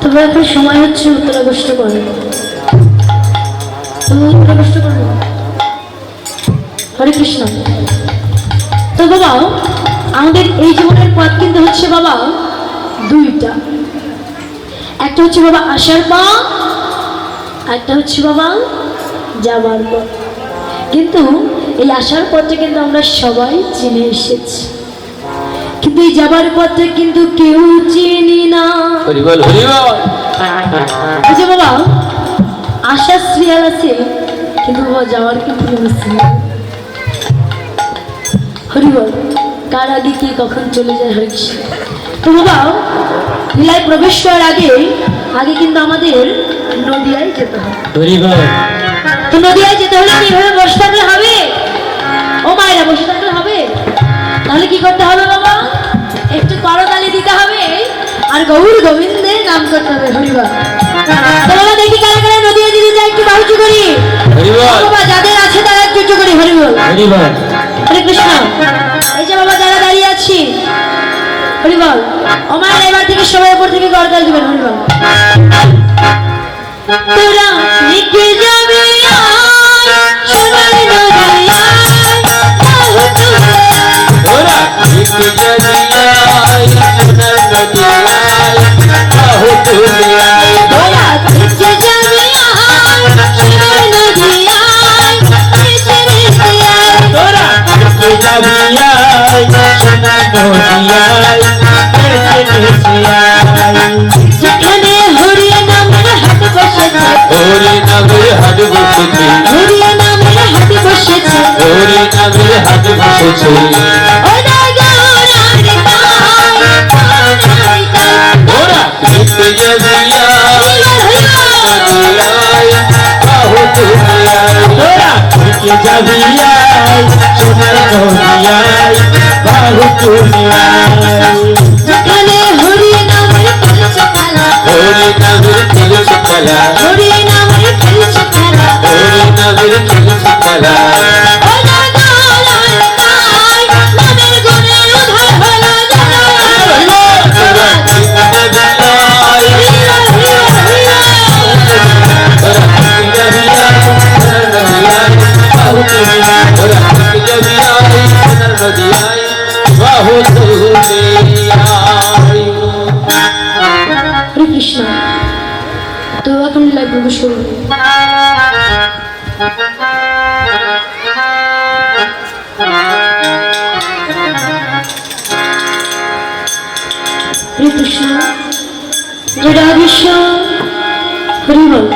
তবে এখন সময় হচ্ছে উত্তরাগষ্ট করে তুমি উত্তরাগষ্ট করব হরে কৃষ্ণ। তো বাবা, আমাদের এই জীবনের পথ কিন্তু হচ্ছে বাবা দুইটা। একটা হচ্ছে বাবা আসার পথ একটা হচ্ছে বাবা যাবার পথ। কিন্তু এই আসার পথে কিন্তু আমরা সবাই চিনে এসেছি। কিন্তু এই যাবার পথে কিন্তু কেউ চিনি না। বুঝে বাবা আসার সিরিয়াল আছে কিন্তু বাবা যাওয়ার কিন্তু সিরিয়াল হরিবল কার আগে কে কখন চলে যায় হরে কৃষ্ণ তো বাবা লীলায় প্রবেশ করার আগে আগে কিন্তু আমাদের নদিয়ায় যেতে হবে। তো নদিয়ায় যেতে হলে কীভাবে বসে থাকলে হবে? ও মায়েরা বসে থাকলে হবে? তাহলে কি করতে হবে বাবা? আর গৌর গোবিন্দের নাম করতে হবে হরিবা দেখি কারা কারা নদিয়া দিতে যায় একটু বাহুচু করি। বাবা যাদের আছে তারা একটু উঁচু করি হরিবল। হরে কৃষ্ণ। এই যে বাবা যারা দাঁড়িয়ে আছি হরিবল। ও মায়ের এবার থেকে সবাই উপর থেকে করতালি দিবেন হরিবল। তোরা লিখে যাবে বাহু তুলে। লিখে জানিয়াই যেখানে হরিয়া নামের হাট বসেছে হরি নামের হাট বসেছে হরিয়া নামের হাট বসেছে হরি নামের হাট বসেছে লিখে জানিয়াই সোনার নদিয়াই বাহু আয় যেখানে হরি নামের খেলছে খেলা। হরি নামের খেলেছে খেলা। হরি নামের খেলছে খেলা। হরি নামের খেলেছে খেলা। জয় রাধেশ্য হরি বল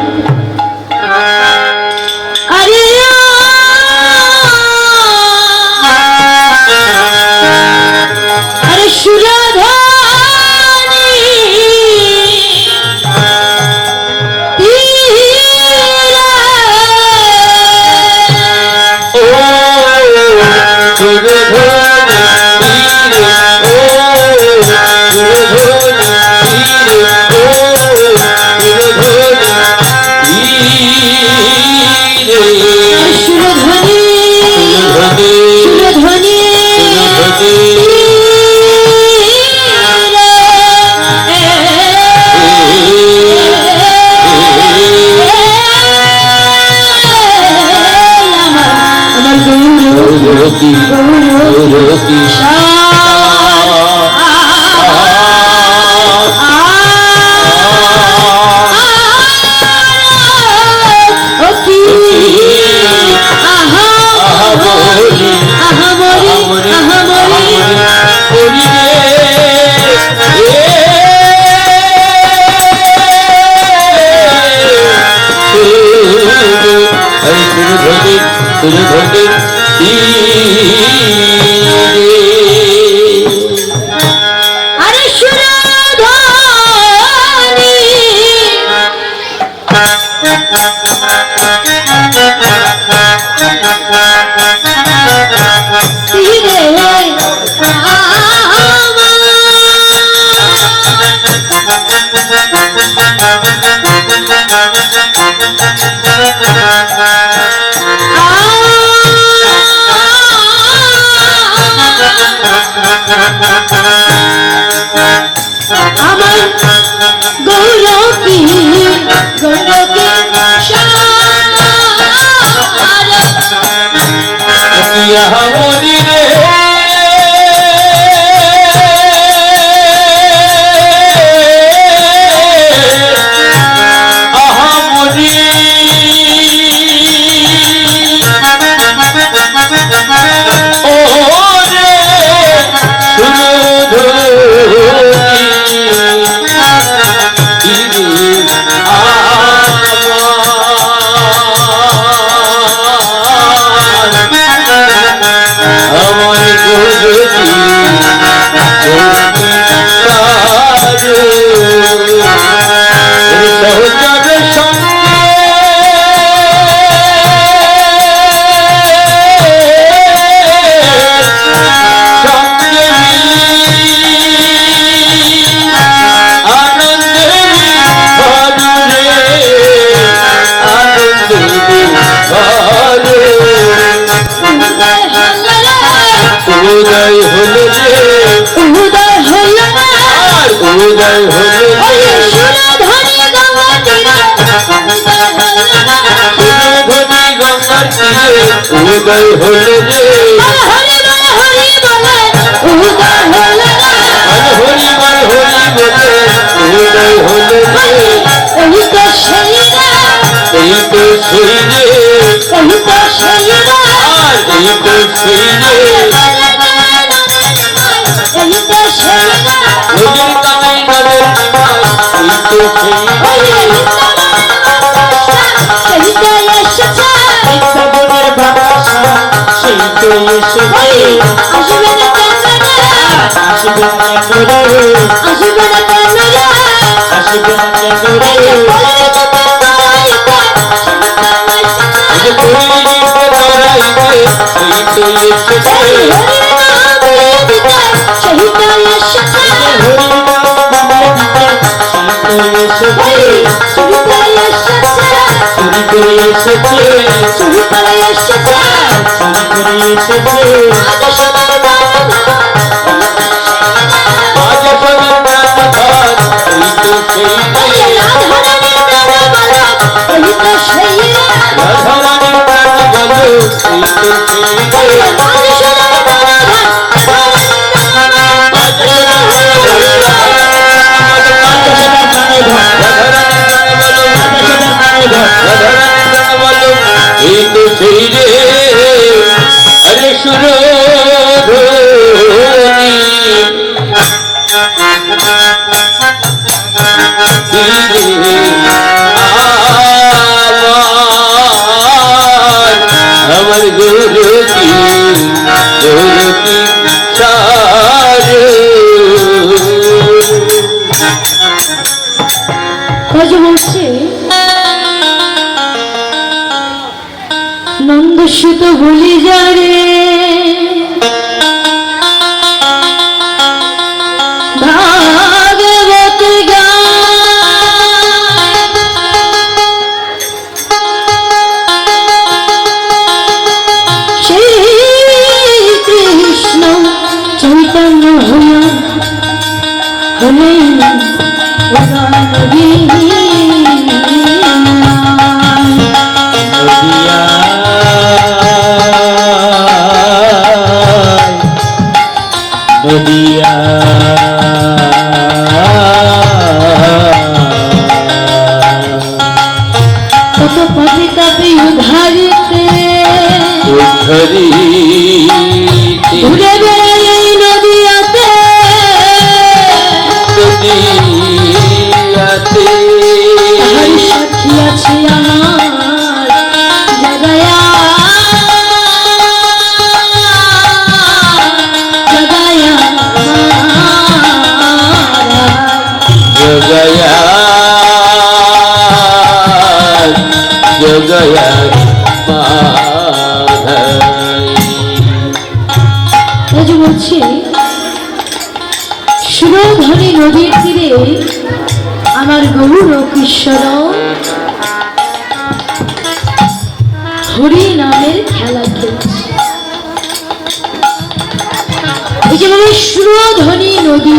উদয় হলে বল হরি বল হরি বলে উদয় হলে হরি বল হরি বলে উদয় হলে যে এই তো সেই রে এই তো সেই রে এই তো সেই রে এই তো সেই রে এই তো সেই রে কানাই নদের কানাই এই তো সেই রে এই তো শ্রাবণের বাতাসা সেই তো এসেছে আসবে না যে রে বলে যেতে পারাই কর এসেছে চুরি করে এসেছে চুরি করে এসেছে আজ বাবা আজ প্রাণ ধর এই তো সেই রাধারানীর প্রাণ বলো এই তো সেই রাধারানীর প্রাণ বলো এই তো সেই রে সেই রে আরে সুরধনী নন্দসুত বলি নদিয়া বলছি সুরধনী নদীর তীরে আমার গৌর কিশোর হরি নামের খেলা খেলছে। এই যে সুরধনী নদী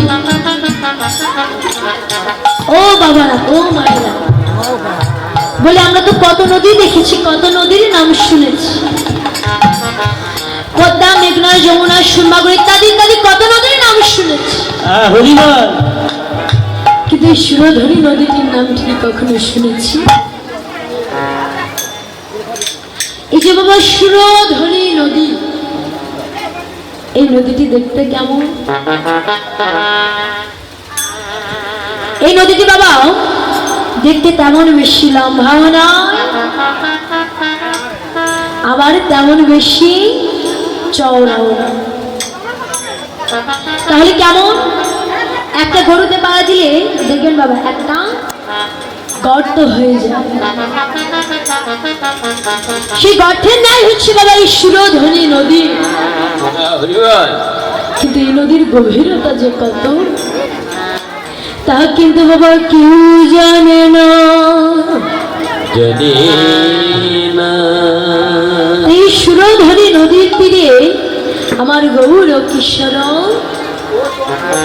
কত নদী দেখেছি কত নদীর নাম শুনেছি। পদ্মা মেঘনা যমুনা সুরমাগর ইত্যাদি ইত্যাদি কত নদীর নাম শুনেছি। কিন্তু এই সুরধনী নদীটির নাম ঠিক কখনো শুনেছি? এই যে বাবা সুরধনী নদী। এই নদীটি দেখতে কেমন? এই নদীটি বাবা দেখতে তেমন বেশি লম্বাও নয় আবার তেমন বেশি চওড়াও। নয় তাহলে কেমন? একটা গরুতে পাড়া দিলে দেখবেন বাবা একটা গর্ত হয়ে যায়। সেই গর্তের ন্যায় হচ্ছে বাবা এই সুরধ্বনি নদী। কিন্তু এই নদীর গভীরতা যে কত তা কিন্তু বাবা কেউ জানে না। জানি এই সুরধ্বনি নদীর তীরে আমার গৌর কিশোর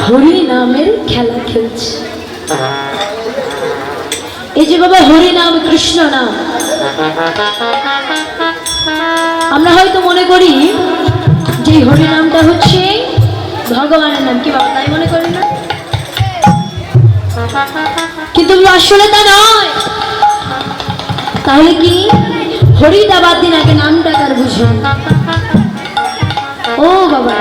হরি নামের খেলা খেলছে। এই যে বাবা হরি নাম কৃষ্ণ নাম। আমরা হয়তো মনে করি যে হরি নামটা হচ্ছে ভগবানের নাম কি বাবা তাই মনে করি? কিন্তু আসলে তা নয়। তাহলে কি? হরিটা বাদ দিন আগে নামটা কার বুঝুন ও বাবা।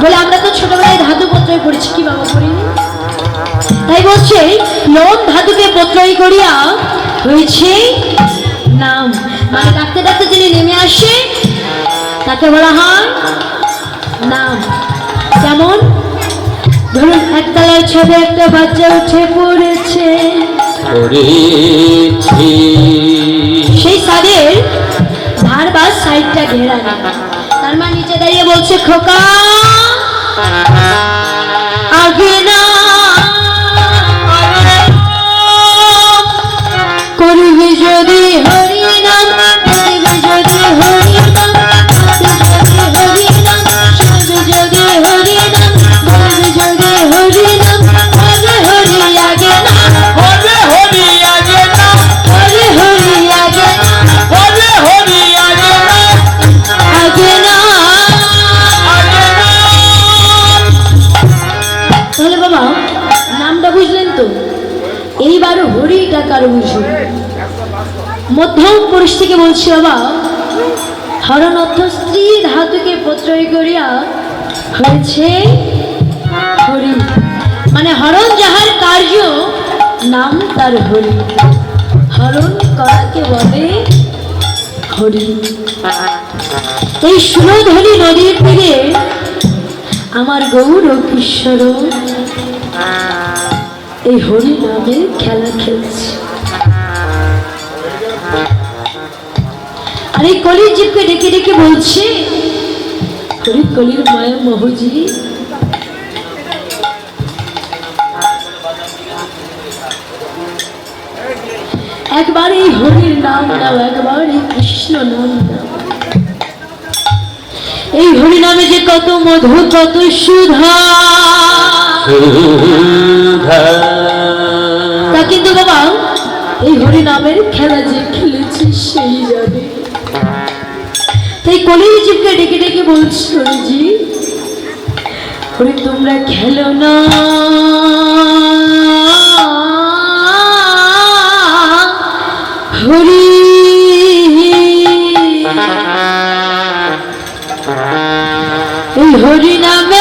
বলে আমরা তো ছোটবেলায় ধাতু পত্রই পড়েছি কি বাবা পড়িনি তাই বলছে লোন ধাতুকে পত্রই করিয়া হয়েছে নাম। মানে ডাকতে ডাকতে যিনি নেমে আসে, তাকে বলা হয় নাম। যেমন ধরুন একতলার ছাদে একটা বাচ্চা উঠে পড়েছে। পড়েছে। সেই ছাদের ধার বা সাইডটা ঘেরা তার মা নিচে দাঁড়িয়ে বলছে খোকা আগে না হরি টাকার বুঝুন মধ্যম পুরুষ থেকে বলছি, বাবা হরণ অর্থ স্ত্রী ধাতুকে প্রত্যয় করিয়া হয়েছে হরি। মানে হরণ যাহার কার্য, নাম তার হরি। হরণ করাকে বলে হরি। এই সুরধনী নদীর তীরে আমার গৌর ও কিশোর। এই হরি নামের খেলা খেলছে। আর এই কলির জীবকে ডেকে ডেকে বলছে হরি কলির মায়া মহজি, একবার এই হরির নাম নাও, একবার এই কৃষ্ণ নাম এই হরি নামে যে কত মধু কত সুধা। তা কিন্তু বাবা, এই হরি নামের খেলা যে সেই জানে তাই ডেকে ডেকে বলছি হরিজি হরি তোমরা খেলো না। হরি। এই হরি নামে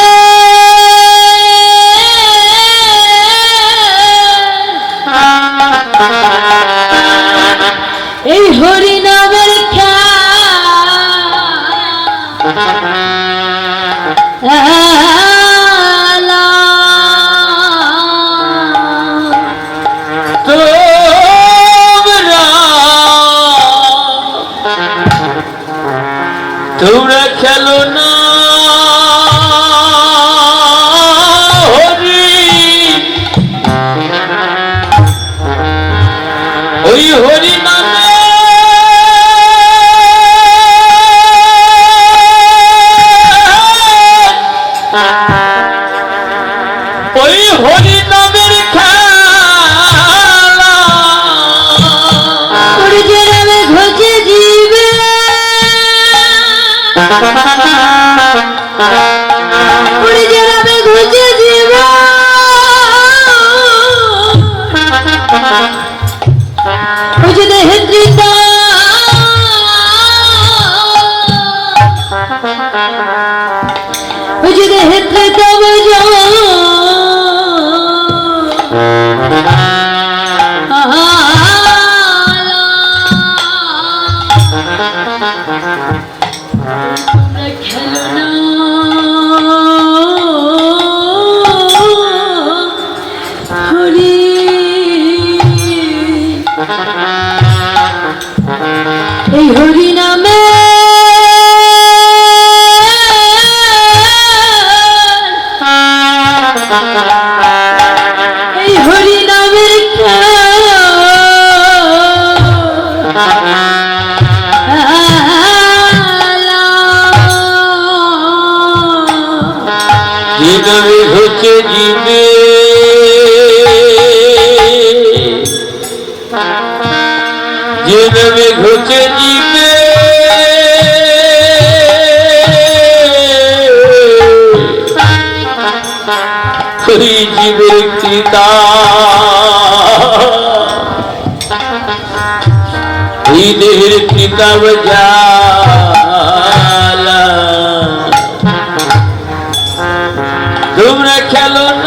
দিনের কিতাব জালা। তোমরা খেলো না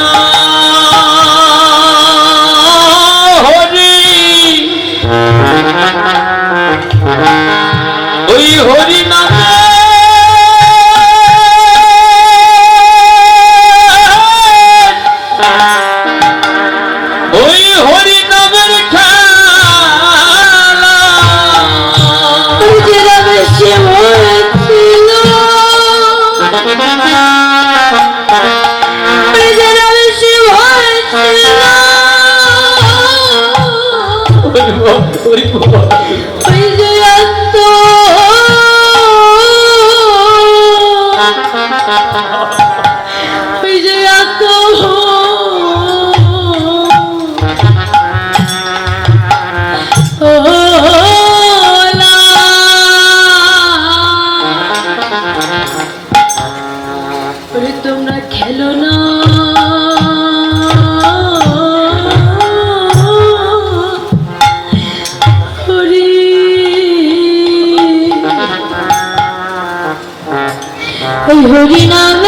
ওই হরিনাম?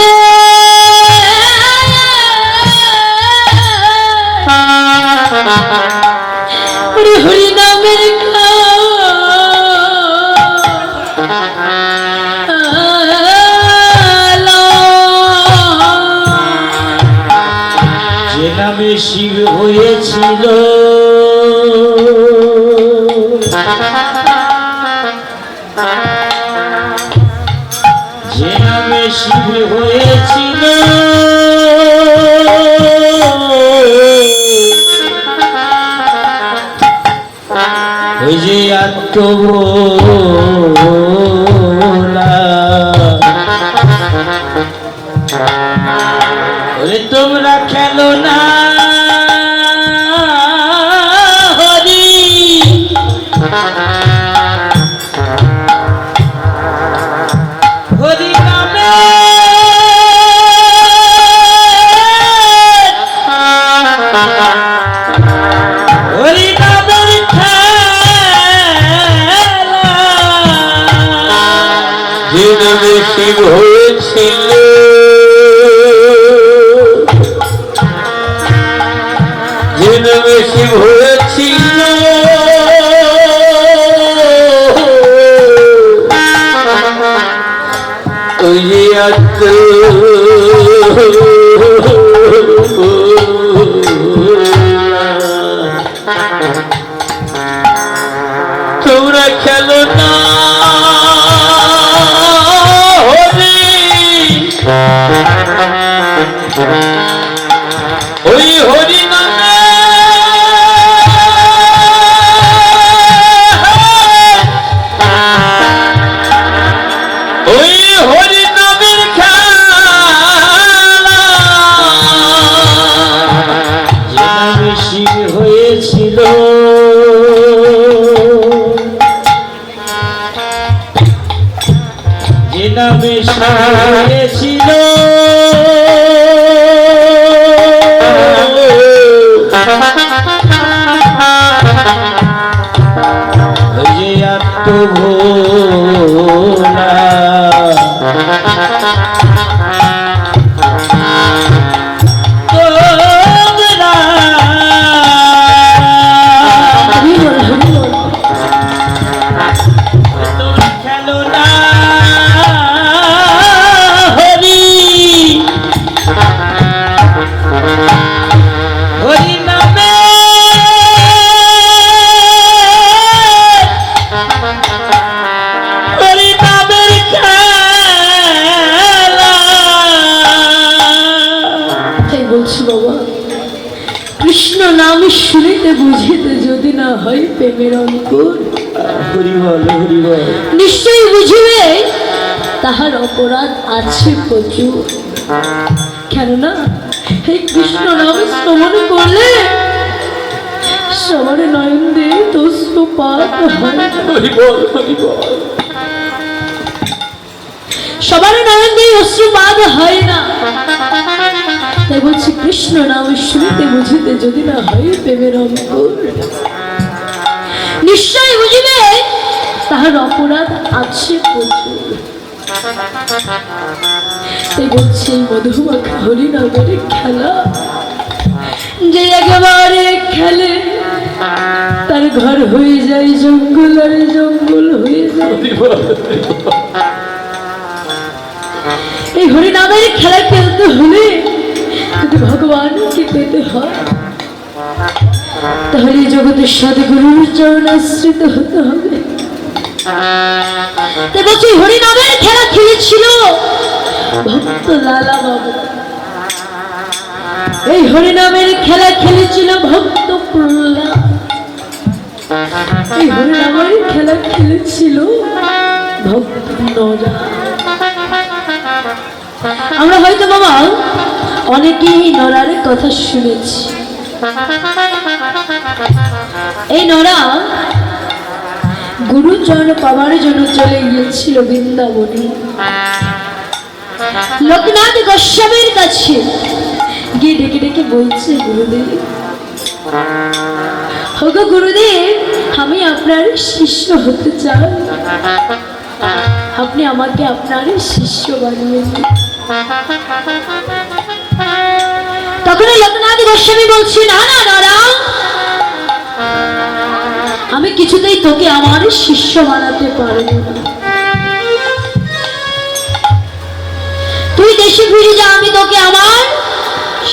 হরি হরি না অপরাধ আছে প্রচুর। কেননা হে কৃষ্ণ রাম শ্রবণ করলে শ্রবণে নয়ন দিয়ে দস্যু পাত সবার নয়ন দিয়ে অশ্রুপাত হয় না। তাই বলছি কৃষ্ণ নাম শুনতে বুঝিতে যদি না হয় প্রেমের অঙ্কুর নিশ্চয় বুঝিবে তাহার অপরাধ আছে প্রচুর। তার ঘর হয়ে যায় জঙ্গল, আর জঙ্গল হয়ে যায়। এই হরিনামের খেলা খেলতে হলে যদি ভগবানকে পেতে হয়, তাহলে জগতের সদগুরুর চরণ আশ্রিত হতে হবে। হরিনামের খেলা খেলেছিল? ভক্ত লালা বাবু। এই হরিনামের খেলা খেলেছিল ভক্ত প্রহ্লাদ এই হরিনামের খেলা খেলেছিল ভক্ত আমরা হয়তো বাবা অনেকেই নরার কথা শুনেছি। এই নরা গুরুচরণ পাওয়ার জন্য চলে গিয়েছিল বৃন্দাবনে। লোকনাথ গোস্বামীর কাছে গিয়ে ডেকে ডেকে বলছে, গুরুদেব হগো গুরুদেব, আমি আপনার শিষ্য হতে চাই। আপনি আমাকে আপনার শিষ্য বানিয়ে তখন লোকনাথ গোস্বামী বলছি, না না, দাদা আমি কিছুতেই তোকে আমার শিষ্য বানাতে পারব তুই দেশে ফিরে যা, আমি তোকে আমার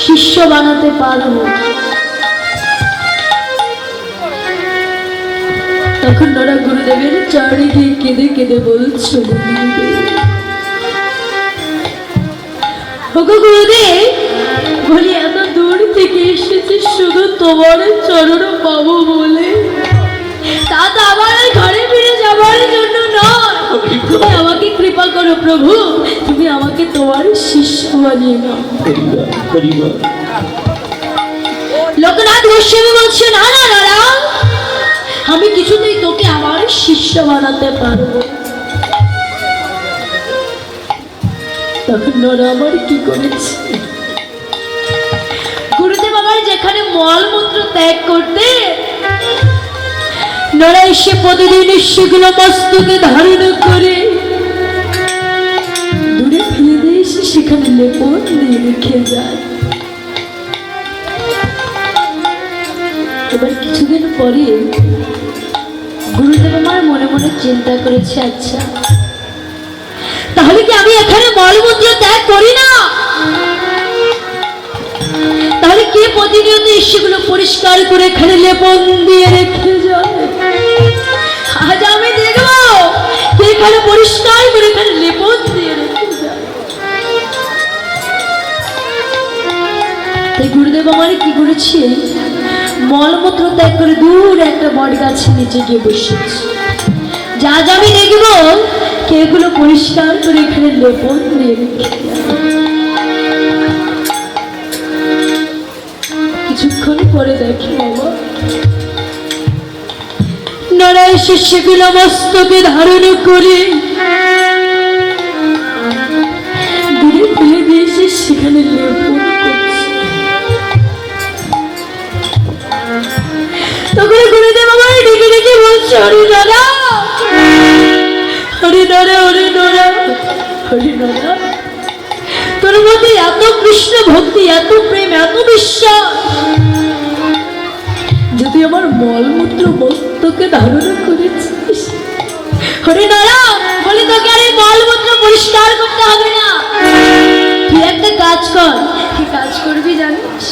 শিষ্য বানাতে পারব। তখন ওরা গুরুদেবের গিয়ে কেঁদে কেঁদে বলছো গুরুদেব, বলি এত দূর থেকে এসেছি, শুধু তোমার চরণ পাবো বলে তা আমার ঘরে ফিরে যাবার জন্য নয়। আমাকে প্রভু। তুমি আমাকে তোমার শিষ্য বানিয়ে নাও। লোকনাথ গোস্বামী বলছে না না দাদা আমি কিছুতেই তোকে আমার শিষ্য বানাতে পারব না। তখন নরা আমার কি করেছে? গুরুদেব আমার যেখানে মলমূত্র ত্যাগ করতে নরা এসে প্রতিদিন সেগুলো মস্তকে ধারণ করে। দূরে ফেলে দিয়ে এসে সেখানে লেপন দিয়ে রেখে যায়। এবার কিছুদিন পরে গুরুদেব আমার মনে মনে চিন্তা করেছে আচ্ছা তাহলে কি আমি এখানে মলমূত্র ত্যাগ করি না? কে প্রতিনিয়ত সেগুলো পরিষ্কার করে এখানে লেপন দিয়ে রেখে যায় আজ আমি দেখব এখানে পরিষ্কার করে এখানে লেপন দিয়ে রেখে গুরুদেব আমার কি করেছে? মলমূত্র ত্যাগ করে দূর একটা বট গাছের নিচে গিয়ে বসেছে যা যা আমি দেখব, কে এগুলো পরিষ্কার করে এখানে লেপন দিয়ে রেখে কিছুক্ষণ পরে দেখি বাবা নড়াই সেগুলো মস্তকে ধারণ করে দূরে ফেলে দিয়ে এসে সেখানে তখন গুরুদেব আমার ডেকে ডেকে বলছে, হরি দাদা হরি দাদা হরি দাদা হরি দাদা তোর মধ্যে এত কৃষ্ণ ভক্তি, এত প্রেম, এত বিশ্বাস। যদি আমার মলমূত্র মস্তকে ধারণ করেছিস, হরে দাদা বলি তোকে আর মলমূত্র পরিষ্কার করতে হবে না। তুই একটা কাজ কর, কি কাজ করবি জানিস?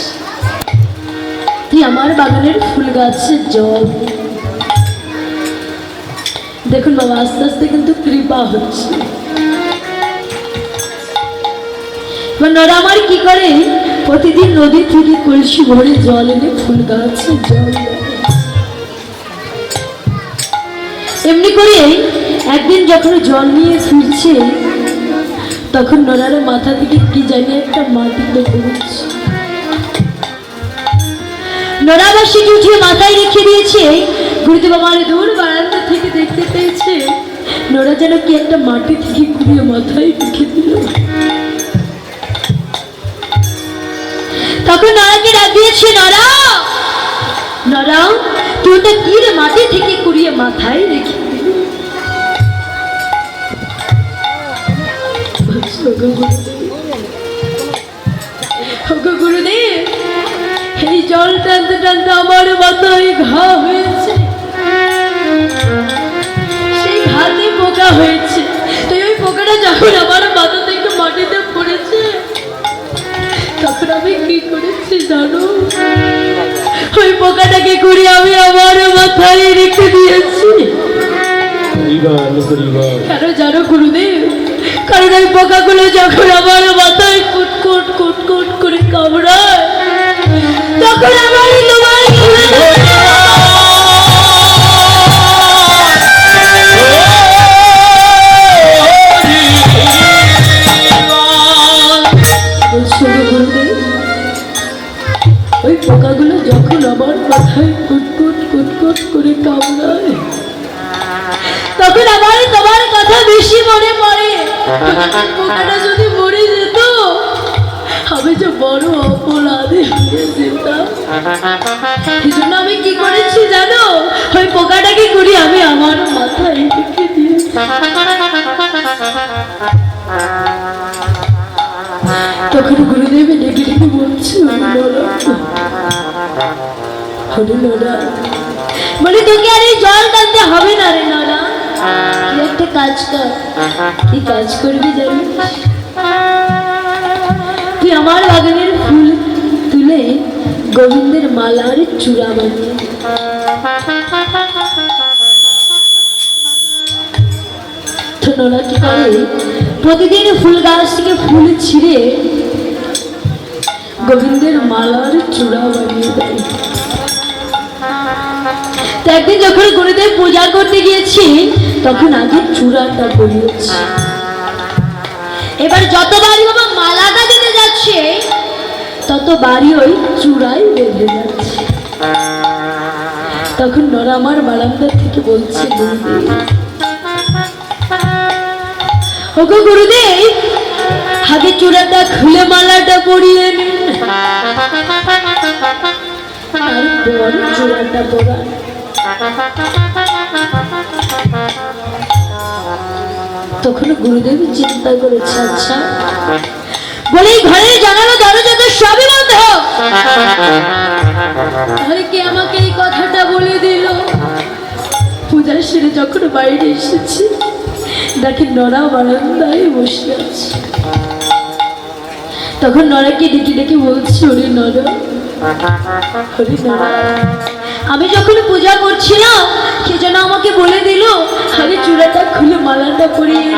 তুই আমার বাগানের ফুল গাছের জল। দেখুন বাবা, আস্তে আস্তে কিন্তু কৃপা হচ্ছে। নরা আমার কি করে? প্রতিদিন নদী থেকে কলসি ভরে জল এনে ফুল গাছে জল এমনি করে একদিন যখন জল নিয়ে ফিরছে, তখন নরার মাথা থেকে কি জানি একটা মাটিতে পড়েছে নোরা আবার সেটি উঠিয়ে মাথায় রেখে দিয়েছে? গুরুদেব আমার দূর বারান্দা থেকে দেখতে পেয়েছে। নোরা যেন কি একটা মাটি থেকে কুড়িয়ে মাথায় রেখে দিল। তখন নরাকে ডাক দিয়েছে নরা নরা তুই ওটা কি রে মাটি থেকে কুড়িয়ে মাথায় রেখে দিলি? বলছে, "ওগো গুরুদেব, এই জল টানতে টানতে আমার মাথায় ঘা হয়েছে। সেই ঘাতে পোকা হয়েছে। তো ওই পোকাটা যখন আমার মাথা আমি কি করেছি জানো? ওই পোকাটাকে করে আমি আমার মাথায় রেখে দিয়েছি। কেন জানো গুরুদেব? কারণ ওই পোকাগুলো যখন আমার মাথায় কুট কুট যে বড় অপরাধে এই জন্য আমি কি করেছি জানো? ওই পোকাটাকে করি আমি আমার মাথায় তখন গুরুদেব ডেকে ডেকে বলছে বলি, তোকে আর এই জল টানতে হবে না রে তুই একটা কাজ কর। কি কাজ করবি জানিস? তুই আমার বাগানের ফুল তুলে গোবিন্দের মালার চূড়া বানিয়ে প্রতিদিন ফুল গাছ থেকে ফুল ছিঁড়ে গোবিন্দের মালার চূড়া বানিয়ে দেয়। একদিন যখন গুরুদেব পূজা করতে গিয়েছি, তখন আগে চূড়াটা পরিয়েছি। এবার যতবারই বাবা দিতে যাচ্ছে ততবারই ওই চূড়ায় বেঁধে যাচ্ছে। তখন নরা আমার বারান্দা থেকে বলছে, ওগো গুরুদেব আগে চূড়াটা খুলে মালাটা পরিয়ে নিন। তারপর চূড়াটা তখন গুরুদেব চিন্তা করেছে আচ্ছা বলে এই ঘরের জানালা দরজা তো সবই বন্ধ তাহলে কে আমাকে এই কথাটা বলে দিল? পূজার সেরে যখন বাইরে এসেছি, দেখে নরা বারান্দায় বসে আছে। তখন নরাকে ডেকে ডেকে বলছি, ওরে নরা ওরে আমি যখন পূজা করছিলাম, সে যেন আমাকে বলে দিল, আরে চূড়াটা খুলে মালাটা পরিয়ে।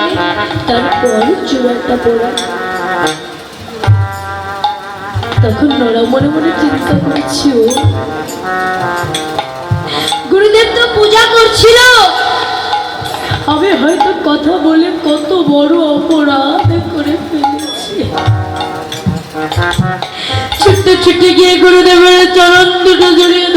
তারপর চূড়াটা পরা তখন নরা মনে মনে চিন্তা করছি গুরুদেব তো পূজা করছিল। আমি হয়তো কথা বলে কত বড় অপরাধ করে ফেলেছি। ছুটতে ছুটে গিয়ে গুরুদেবের চরণ দুটো জড়িয়ে